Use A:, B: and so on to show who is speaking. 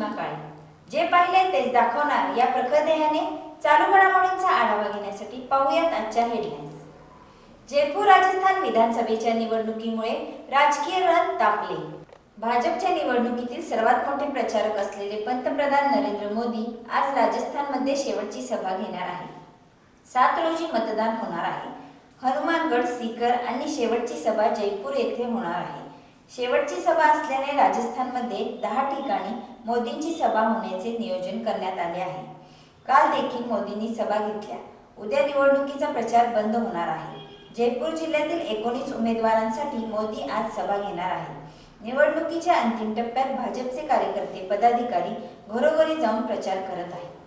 A: सीमा काळे जे पाहिले तेच दाखवणार या प्रखदेहाने चालू घडामोडींचा आढावा घेण्यासाठी पाहूयात आजच्या हेडलाईन्स जयपूर राजस्थान विधानसभेच्या निवडणुकीमुळे राजकीय रण तापले. भाजपच्या निवडणुकीतील सर्वात मोठे प्रचारक असलेले पंतप्रधान नरेंद्र मोदी आज राजस्थानमध्ये शेवटची सभा घेणार आहे. सात रोजी मतदान होणार आहे. हनुमानगड सीकर आणि शेवटची सभा जयपूर येथे होणार आहे. शेवटची सभा असल्याने राजस्थानमध्ये दहा ठिकाणी मोदींची सभा होण्याचे नियोजन करण्यात आले आहे. काल देखील मोदींनी सभा घेतल्या. उद्या निवडणुकीचा प्रचार बंद होणार आहे. जयपूर जिल्ह्यातील एकोणीस उमेदवारांसाठी मोदी आज सभा घेणार आहे निवडणुकीच्या अंतिम टप्प्यात भाजपचे कार्यकर्ते पदाधिकारी घरोघरी जाऊन प्रचार करत आहेत.